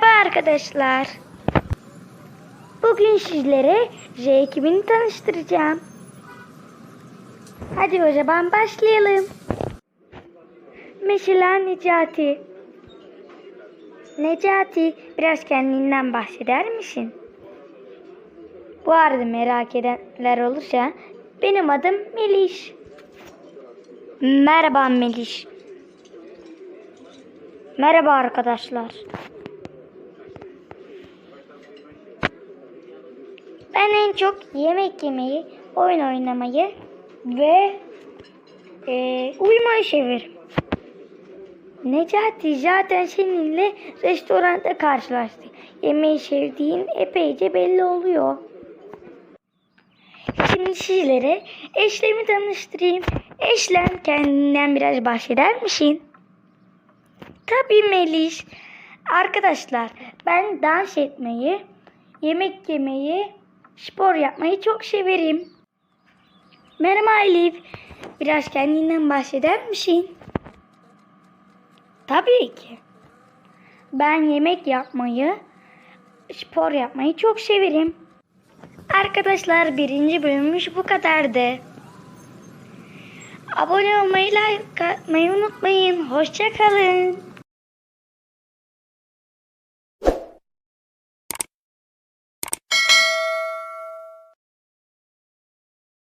Merhaba arkadaşlar. Bugün sizlere J ekibini tanıştıracağım. Hadi o zaman başlayalım. Mesela Necati. Necati biraz kendinden bahseder misin? Bu arada merak edenler olursa benim adım Meliş. Merhaba Meliş. Merhaba arkadaşlar. Ben en çok yemek yemeyi, oyun oynamayı ve e, uyumayı severim. Necati zaten seninle restoranda karşılaştık. Yemeği sevdiğin epeyce belli oluyor. Şimdi sizlere eşlemi tanıştırayım. Eşlem kendinden biraz bahseder misin? Tabii Melis. Arkadaşlar ben dans etmeyi, yemek yemeyi, spor yapmayı çok severim. Merhaba Elif. Biraz kendinden bahseder misin? Tabii ki. Ben yemek yapmayı, spor yapmayı çok severim. Arkadaşlar birinci bölümümüz bu kadardı. Abone olmayı, like atmayı unutmayın. Hoşçakalın.